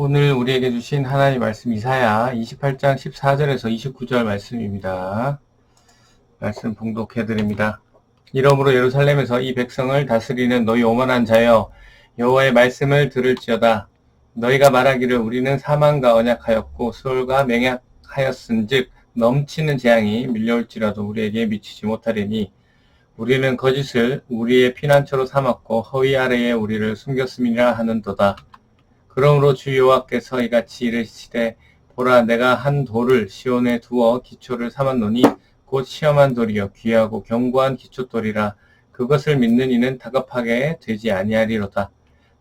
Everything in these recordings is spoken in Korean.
오늘 우리에게 주신 하나님 말씀 이사야 28장 14절에서 29절 말씀입니다. 말씀 봉독해 드립니다. 이러므로 예루살렘에서 이 백성을 다스리는 너희 오만한 자여 여호와의 말씀을 들을지어다 너희가 말하기를 우리는 사망과 언약하였고 수월과 맹약하였은즉 넘치는 재앙이 밀려올지라도 우리에게 미치지 못하리니 우리는 거짓을 우리의 피난처로 삼았고 허위 아래에 우리를 숨겼음이라 하는도다. 그러므로 주 여호와께서 이같이 이르시되 보라 내가 한 돌을 시온에 두어 기초를 삼았노니 곧 시험한 돌이요 귀하고 견고한 기초돌이라 그것을 믿는 이는 다급하게 되지 아니하리로다.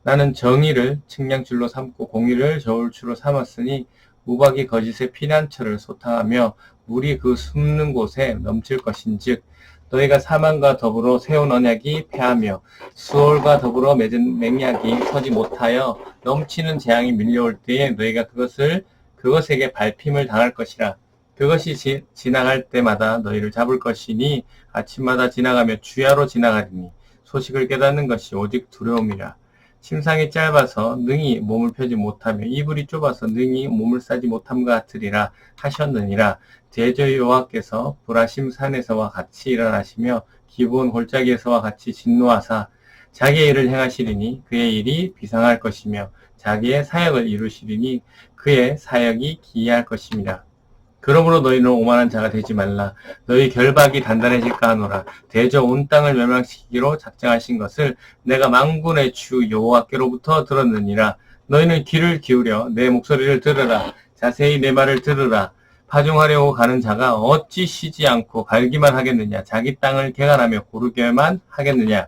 나는 정의를 측량줄로 삼고 공의를 저울추로 삼았으니 우박이 거짓의 피난처를 소탕하며 물이 그 숨는 곳에 넘칠 것인즉 너희가 사망과 더불어 세운 언약이 패하며 수월과 더불어 맺은 맹약이 서지 못하여 넘치는 재앙이 밀려올 때에 너희가 그것을 그것에게 밟힘을 당할 것이라. 그것이 지, 지나갈 때마다 너희를 잡을 것이니 아침마다 지나가며 주야로 지나가리니 소식을 깨닫는 것이 오직 두려움이라. 심상이 짧아서 능히 몸을 펴지 못하며 이불이 좁아서 능히 몸을 싸지 못함과 같으리라 하셨느니라 대저 여호와께서 브라심 산에서와 같이 일어나시며 기본 골짜기에서와 같이 진노하사 자기의 일을 행하시리니 그의 일이 비상할 것이며 자기의 사역을 이루시리니 그의 사역이 기이할 것입니다. 그러므로 너희는 오만한 자가 되지 말라. 너희 결박이 단단해질까 하노라. 대저 온 땅을 멸망시키기로 작정하신 것을 내가 망군의 주 여호와께로부터 들었느니라. 너희는 귀를 기울여 내 목소리를 들으라. 자세히 내 말을 들으라. 파종하려고 가는 자가 어찌 쉬지 않고 갈기만 하겠느냐? 자기 땅을 개간하며 고르게만 하겠느냐?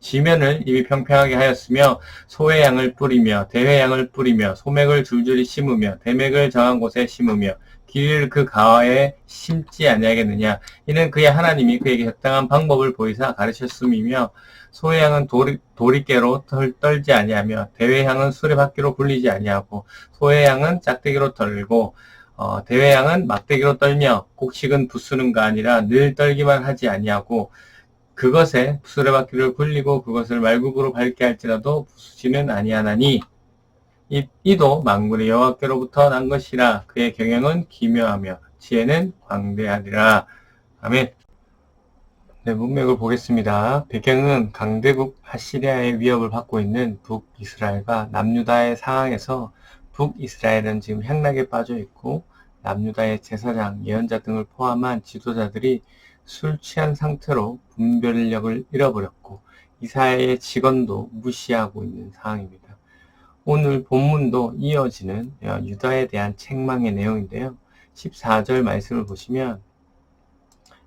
지면을 이미 평평하게 하였으며 소의 양을 뿌리며 대회 양을 뿌리며 소맥을 줄줄이 심으며 대맥을 정한 곳에 심으며 길을 그 가와에 심지 아니하겠느냐 이는 그의 하나님이 그에게 적당한 방법을 보이사 가르쳤음이며 소의 양은 도리, 도리깨로 덜, 떨지 아니하며 대회 양은 수레바퀴로 굴리지 아니하고 소의 양은 짝대기로 떨고 어, 대회 양은 막대기로 떨며 곡식은 부수는가 아니라 늘 떨기만 하지 아니하고 그것에 수레바퀴를 굴리고 그것을 말국으로 밟게 할지라도 부수지는 아니하나니 이, 이도 만군의 여호와께로부터 난 것이라 그의 경영은 기묘하며 지혜는 광대하리라. 아멘. 네, 문맥을 보겠습니다. 배경은 강대국 하시리아의 위협을 받고 있는 북이스라엘과 남유다의 상황에서 북이스라엘은 지금 향락에 빠져 있고 남유다의 제사장, 예언자 등을 포함한 지도자들이 술 취한 상태로 분별력을 잃어버렸고 이사야의 직원도 무시하고 있는 상황입니다. 오늘 본문도 이어지는 유다에 대한 책망의 내용인데요. 14절 말씀을 보시면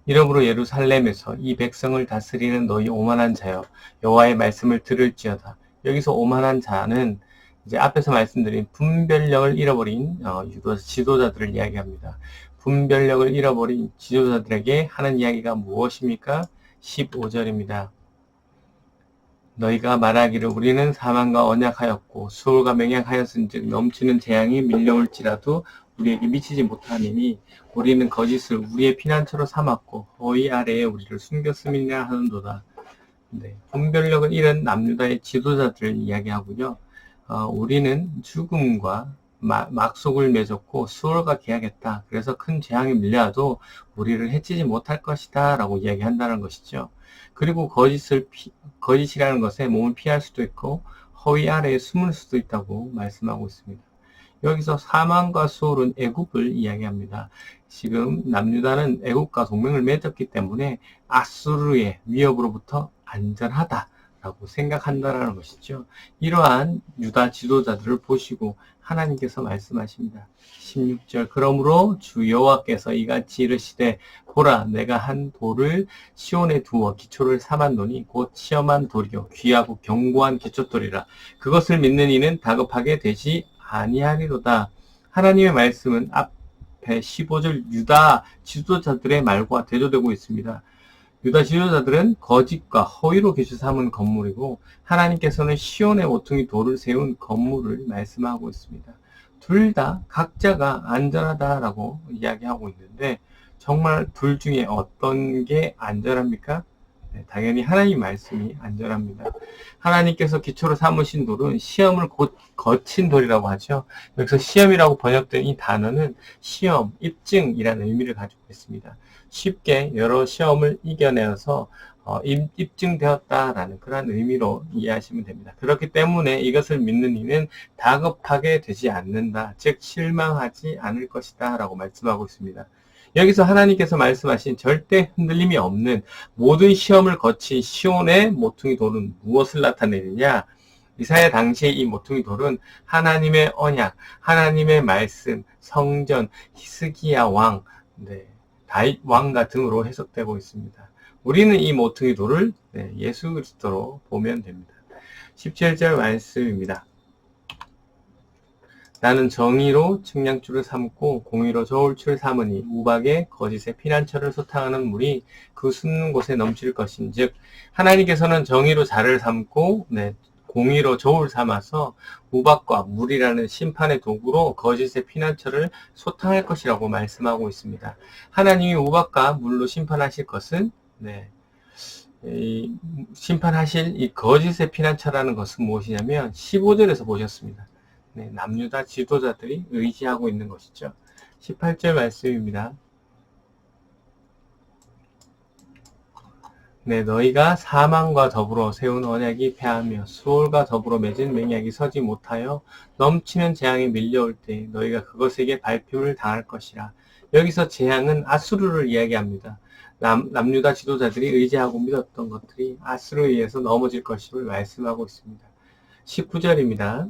이러므로 예루살렘에서 이 백성을 다스리는 너희 오만한 자여 여호와의 말씀을 들을지어다. 여기서 오만한 자는 이제 앞에서 말씀드린 분별력을 잃어버린 어, 유도 지도자들을 이야기합니다. 분별력을 잃어버린 지도자들에게 하는 이야기가 무엇입니까? 15절입니다. 너희가 말하기를 우리는 사망과 언약하였고 수월과 맹약하였은즉 넘치는 재앙이 밀려올지라도 우리에게 미치지 못하니 우리는 거짓을 우리의 피난처로 삼았고 허위 아래에 우리를 숨겼음이냐 하는도다. 네, 분별력을 잃은 남유다의 지도자들을 이야기하고요. 어, 우리는 죽음과 마, 막속을 맺었고 수월과 계약했다. 그래서 큰 재앙이 밀려도 우리를 해치지 못할 것이다. 라고 이야기한다는 것이죠. 그리고 거짓을 피, 거짓이라는 것에 몸을 피할 수도 있고 허위 아래에 숨을 수도 있다고 말씀하고 있습니다. 여기서 사망과 수월은 애굽을 이야기합니다. 지금 남유다는 애굽과 동맹을 맺었기 때문에 아수르의 위협으로부터 안전하다. 라고 생각한다라는 것이죠. 이러한 유다 지도자들을 보시고 하나님께서 말씀하십니다. 16절 그러므로 주 여호와께서 이같이 이르시되 보라 내가 한 돌을 시온에 두어 기초를 삼았노니 곧 시험한 돌이요 귀하고 견고한 기초돌이라 그것을 믿는 이는 다급하게 되지 아니하리로다. 하나님의 말씀은 앞에 15절 유다 지도자들의 말과 대조되고 있습니다. 유다 지도자들은 거짓과 허위로 기초 삼은 건물이고 하나님께서는 시온의 모퉁이 돌을 세운 건물을 말씀하고 있습니다. 둘 다 각자가 안전하다라고 이야기하고 있는데 정말 둘 중에 어떤 게 안전합니까? 네, 당연히 하나님 말씀이 안전합니다. 하나님께서 기초로 삼으신 돌은 시험을 곧 거친 돌이라고 하죠. 여기서 시험이라고 번역된 이 단어는 시험, 입증이라는 의미를 가지고 있습니다. 쉽게 여러 시험을 이겨내어서 어, 입, 입증되었다라는 그런 의미로 이해하시면 됩니다. 그렇기 때문에 이것을 믿는 이는 다급하게 되지 않는다. 즉 실망하지 않을 것이다 라고 말씀하고 있습니다. 여기서 하나님께서 말씀하신 절대 흔들림이 없는 모든 시험을 거친 시온의 모퉁이 돌은 무엇을 나타내느냐? 이사야 당시에 이 모퉁이 돌은 하나님의 언약, 하나님의 말씀, 성전, 히스기야 왕, 네, 다윗 왕과 등으로 해석되고 있습니다. 우리는 이 모퉁이 돌을 네, 예수 그리스도로 보면 됩니다. 17절 말씀입니다. 나는 정의로 측량줄을 삼고 공의로 저울줄 삼으니 우박에 거짓의 피난처를 소탕하는 물이 그 솟는 곳에 넘칠 것인즉 하나님께서는 정의로 자를 삼고 네, 공의로 저울 삼아서 우박과 물이라는 심판의 도구로 거짓의 피난처를 소탕할 것이라고 말씀하고 있습니다. 하나님이 우박과 물로 심판하실 것은 네, 이 심판하실 이 거짓의 피난처라는 것은 무엇이냐면 15절에서 보셨습니다. 네, 남유다 지도자들이 의지하고 있는 것이죠. 18절 말씀입니다. 네, 너희가 사망과 더불어 세운 언약이 패하며 수월과 더불어 맺은 맹약이 서지 못하여 넘치는 재앙이 밀려올 때 너희가 그것에게 발표를 당할 것이라. 여기서 재앙은 아수르를 이야기합니다. 남, 남유다 지도자들이 의지하고 믿었던 것들이 아수르에 의해서 넘어질 것임을 말씀하고 있습니다. 19절입니다.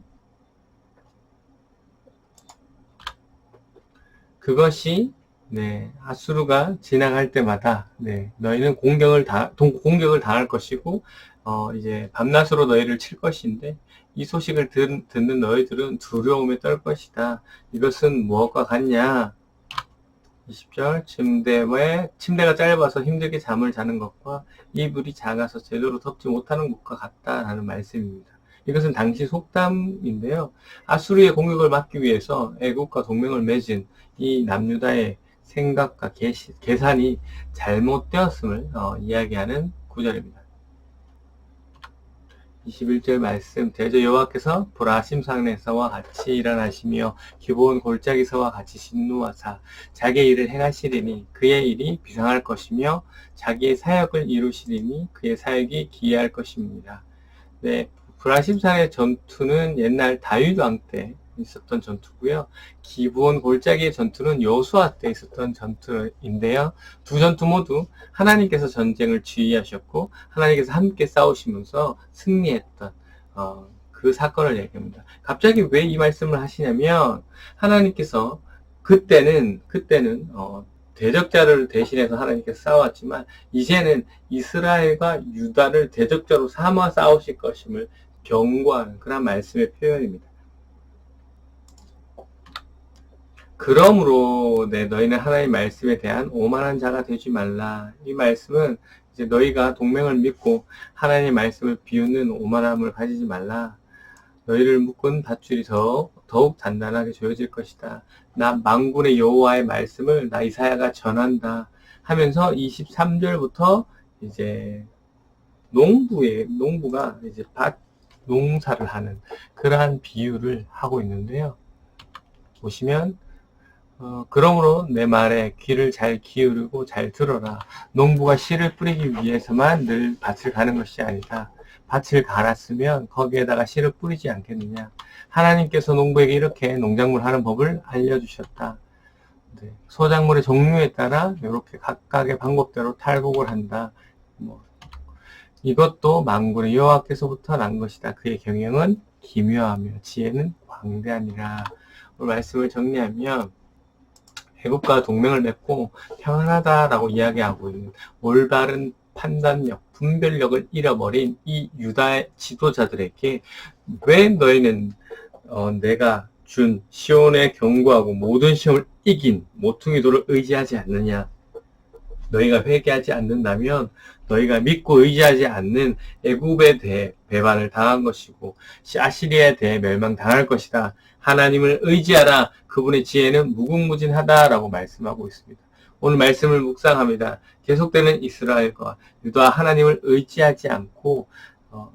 그것이 네, 아수르가 지나갈 때마다 네, 너희는 공격을 다 공격을 당할 것이고 어, 이제 밤낮으로 너희를 칠 것인데 이 소식을 듣, 듣는 너희들은 두려움에 떨 것이다. 이것은 무엇과 같냐? 20절 침대에 침대가 짧아서 힘들게 잠을 자는 것과 이불이 작아서 제대로 덮지 못하는 것과 같다라는 말씀입니다. 이것은 당시 속담인데요. 아수르의 공격을 막기 위해서 애국과 동맹을 맺은 이 남유다의 생각과 계시, 계산이 잘못되었음을 어, 이야기하는 구절입니다. 21절 말씀 대저 여호와께서 보라 심상에서와 같이 일어나시며 기본 골짜기서와 같이 진노하사 자기의 일을 행하시리니 그의 일이 비상할 것이며 자기의 사역을 이루시리니 그의 사역이 기이할 것입니다. 네, 브라심산의 전투는 옛날 다윗 왕 때 있었던 전투고요. 기본 골짜기의 전투는 여수아 때 있었던 전투인데요. 두 전투 모두 하나님께서 전쟁을 지휘하셨고 하나님께서 함께 싸우시면서 승리했던 어, 그 사건을 얘기합니다. 갑자기 왜 이 말씀을 하시냐면 하나님께서 그때는 그때는 어, 대적자를 대신해서 하나님께서 싸웠지만 이제는 이스라엘과 유다를 대적자로 삼아 싸우실 것임을 경고하는 그런 말씀의 표현입니다. 그러므로 네, 너희는 하나님 말씀에 대한 오만한 자가 되지 말라. 이 말씀은 이제 너희가 동맹을 믿고 하나님 말씀을 비우는 오만함을 가지지 말라. 너희를 묶은 밧줄이 더, 더욱 단단하게 조여질 것이다. 나 망군의 여호와의 말씀을 나 이사야가 전한다. 하면서 23절부터 이제 농부의 농부가 이제 밭 농사를 하는 그러한 비유를 하고 있는데요. 보시면 어, 그러므로 내 말에 귀를 잘 기울이고 잘 들어라. 농부가 씨를 뿌리기 위해서만 늘 밭을 가는 것이 아니다. 밭을 갈았으면 거기에다가 씨를 뿌리지 않겠느냐. 하나님께서 농부에게 이렇게 농작물 하는 법을 알려주셨다. 네. 소작물의 종류에 따라 이렇게 각각의 방법대로 탈곡을 한다. 뭐 이것도 망군의 여호와께서부터 난 것이다. 그의 경영은 기묘하며 지혜는 광대하니라. 말씀을 정리하면 애국과 동맹을 맺고 평안하다라고 이야기하고 있는 올바른 판단력, 분별력을 잃어버린 이 유다의 지도자들에게 왜 너희는 어, 내가 준 시온에 경고하고 모든 시험을 이긴 모퉁이도를 의지하지 않느냐? 너희가 회개하지 않는다면 너희가 믿고 의지하지 않는 애굽에 대해 배반을 당한 것이고 아시리아에 대해 멸망당할 것이다. 하나님을 의지하라. 그분의 지혜는 무궁무진하다라고 말씀하고 있습니다. 오늘 말씀을 묵상합니다. 계속되는 이스라엘과 유다 하나님을 의지하지 않고 어,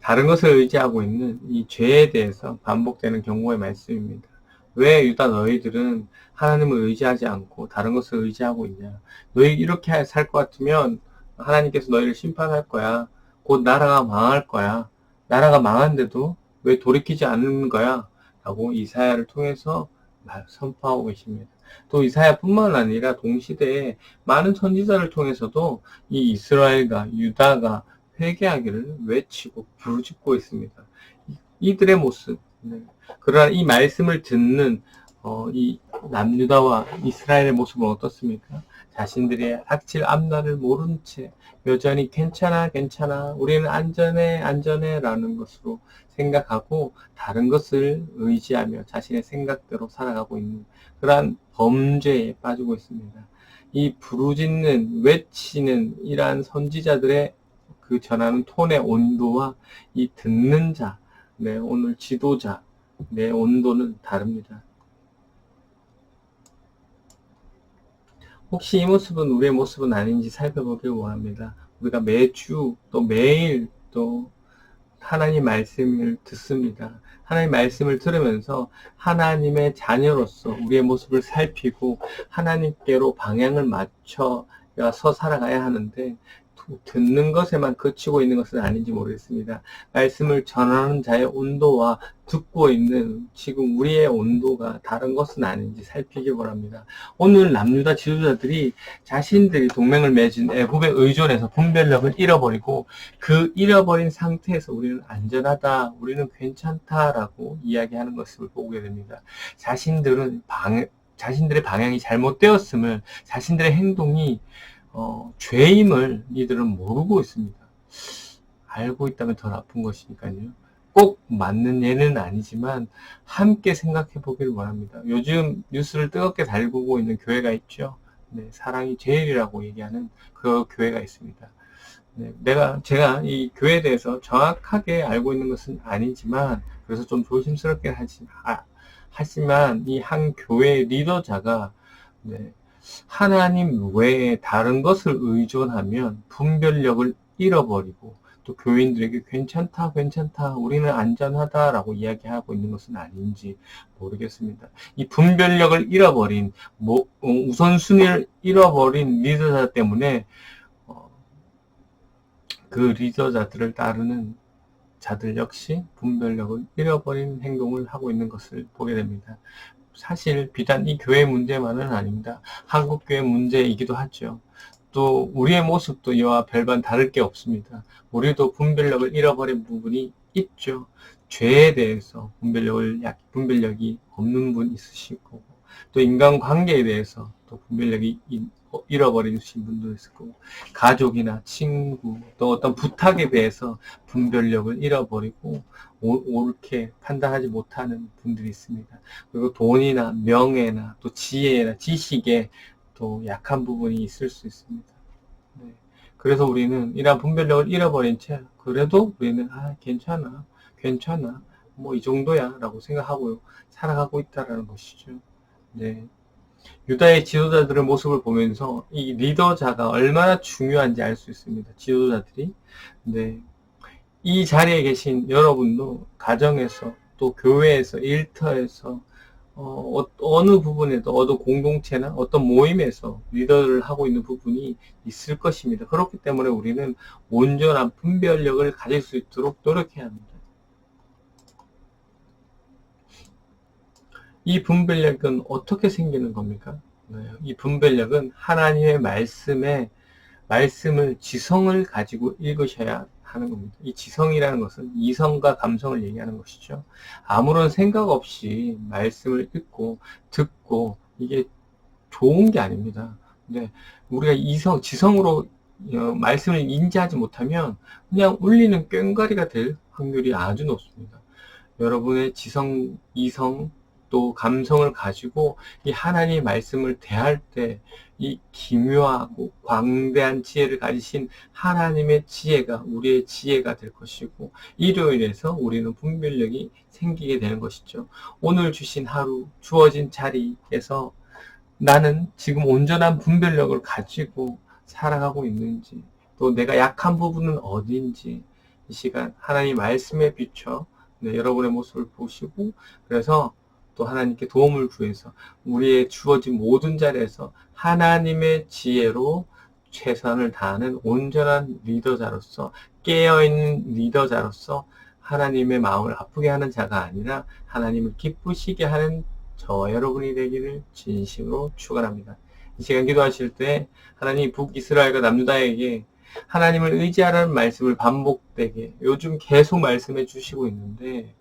다른 것을 의지하고 있는 이 죄에 대해서 반복되는 경고의 말씀입니다. 왜 유다 너희들은 하나님을 의지하지 않고 다른 것을 의지하고 있냐? 너희 이렇게 살 것 같으면 하나님께서 너희를 심판할 거야. 곧 나라가 망할 거야. 나라가 망한데도 왜 돌이키지 않는 거야? 라고 이사야를 통해서 선포하고 계십니다. 또 이사야뿐만 아니라 동시대에 많은 선지자를 통해서도 이 이스라엘과 유다가 회개하기를 외치고 부르짖고 있습니다. 이들의 모습, 네. 그러나 이 말씀을 듣는 어, 이 남유다와 이스라엘의 모습은 어떻습니까? 자신들의 학질 앞날을 모른 채 여전히 괜찮아 괜찮아 우리는 안전해 안전해 라는 것으로 생각하고 다른 것을 의지하며 자신의 생각대로 살아가고 있는 그러한 범죄에 빠지고 있습니다. 이 부르짖는 외치는 이러한 선지자들의 그 전하는 톤의 온도와 이 듣는 자, 네, 오늘 지도자, 내 온도는 다릅니다. 혹시 이 모습은 우리의 모습은 아닌지 살펴보길 원합니다. 우리가 매주 또 매일 또 하나님 말씀을 듣습니다. 하나님 말씀을 들으면서 하나님의 자녀로서 우리의 모습을 살피고 하나님께로 방향을 맞춰서 살아가야 하는데 듣는 것에만 그치고 있는 것은 아닌지 모르겠습니다. 말씀을 전하는 자의 온도와 듣고 있는 지금 우리의 온도가 다른 것은 아닌지 살피기 바랍니다. 오늘 남유다 지도자들이 자신들이 동맹을 맺은 애굽에 의존해서 분별력을 잃어버리고 그 잃어버린 상태에서 우리는 안전하다, 우리는 괜찮다라고 이야기하는 것을 보게 됩니다. 자신들은 방, 자신들의 방향이 잘못되었음을 자신들의 행동이 어, 죄임을 이들은 모르고 있습니다. 알고 있다면 더 나쁜 것이니까요. 꼭 맞는 예는 아니지만 함께 생각해 보길 원합니다. 요즘 뉴스를 뜨겁게 달구고 있는 교회가 있죠. 네, 사랑이 제일이라고 얘기하는 그 교회가 있습니다. 네, 내가 제가 이 교회에 대해서 정확하게 알고 있는 것은 아니지만 그래서 좀 조심스럽게 하지 아, 하지만 이 한 교회 리더자가 네, 하나님 외에 다른 것을 의존하면 분별력을 잃어버리고 또 교인들에게 괜찮다, 괜찮다, 우리는 안전하다라고 이야기하고 있는 것은 아닌지 모르겠습니다. 이 분별력을 잃어버린, 뭐, 어, 우선순위를 잃어버린 리더자 때문에 어, 그 리더자들을 따르는 자들 역시 분별력을 잃어버린 행동을 하고 있는 것을 보게 됩니다. 사실 비단 이 교회 문제만은 아닙니다. 한국 교회 문제이기도 하죠. 또 우리의 모습도 이와 별반 다를 게 없습니다. 우리도 분별력을 잃어버린 부분이 있죠. 죄에 대해서 분별력을 분별력이 없는 분 있으시고 또 인간관계에 대해서 또 분별력이 잃어버리신 분도 있을 거고 가족이나 친구 또 어떤 부탁에 대해서 분별력을 잃어버리고 옳게 판단하지 못하는 분들이 있습니다. 그리고 돈이나 명예나 또 지혜나 지식에 또 약한 부분이 있을 수 있습니다. 네. 그래서 우리는 이러한 분별력을 잃어버린 채 그래도 우리는 아 괜찮아 괜찮아 뭐 이 정도야 라고 생각하고 살아가고 있다라는 것이죠. 네. 유다의 지도자들의 모습을 보면서 이 리더자가 얼마나 중요한지 알 수 있습니다. 지도자들이. 네. 이 자리에 계신 여러분도 가정에서 또 교회에서 일터에서 어, 느 부분에도 어느 공동체나 어떤 모임에서 리더를 하고 있는 부분이 있을 것입니다. 그렇기 때문에 우리는 온전한 분별력을 가질 수 있도록 노력해야 합니다. 이 분별력은 어떻게 생기는 겁니까? 네, 이 분별력은 하나님의 말씀에 말씀을 지성을 가지고 읽으셔야 하는 겁니다. 이 지성이라는 것은 이성과 감성을 얘기하는 것이죠. 아무런 생각 없이 말씀을 읽고 듣고 이게 좋은 게 아닙니다. 근데 우리가 이성, 지성으로 어, 말씀을 인지하지 못하면 그냥 울리는 꽹과리가 될 확률이 아주 높습니다. 여러분의 지성, 이성, 또 감성을 가지고 이 하나님의 말씀을 대할 때 이 기묘하고 광대한 지혜를 가지신 하나님의 지혜가 우리의 지혜가 될 것이고 이로 인해서 우리는 분별력이 생기게 되는 것이죠. 오늘 주신 하루 주어진 자리에서 나는 지금 온전한 분별력을 가지고 살아가고 있는지 또 내가 약한 부분은 어디인지 이 시간 하나님 말씀에 비춰 네, 여러분의 모습을 보시고 그래서 또 하나님께 도움을 구해서 우리의 주어진 모든 자리에서 하나님의 지혜로 최선을 다하는 온전한 리더자로서 깨어있는 리더자로서 하나님의 마음을 아프게 하는 자가 아니라 하나님을 기쁘시게 하는 저 여러분이 되기를 진심으로 축원합니다. 이 시간 기도하실 때 하나님 북이스라엘과 남유다에게 하나님을 의지하라는 말씀을 반복되게 요즘 계속 말씀해 주시고 있는데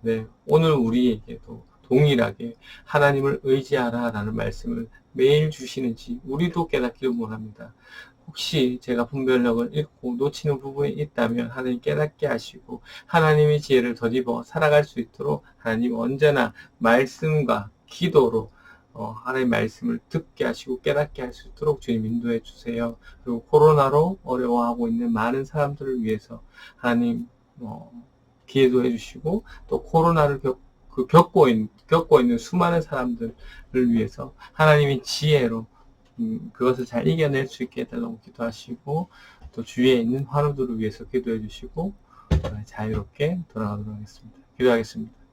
네, 오늘 우리에게도 동일하게 하나님을 의지하라라는 말씀을 매일 주시는지 우리도 깨닫기를 원합니다. 혹시 제가 분별력을 잃고 놓치는 부분이 있다면 하나님 깨닫게 하시고 하나님의 지혜를 덧입어 살아갈 수 있도록 하나님 언제나 말씀과 기도로 어, 하나님의 말씀을 듣게 하시고 깨닫게 할 수 있도록 주님 인도해 주세요. 그리고 코로나로 어려워하고 있는 많은 사람들을 위해서 하나님 어, 기회도 해주시고 또 코로나를 겪, 그 겪고, 있, 겪고 있는 수많은 사람들을 위해서 하나님의 지혜로 음, 그것을 잘 이겨낼 수 있게 해달라고 기도하시고 또 주위에 있는 환우들을 위해서 기도해 주시고 어, 자유롭게 돌아가도록 하겠습니다. 기도하겠습니다.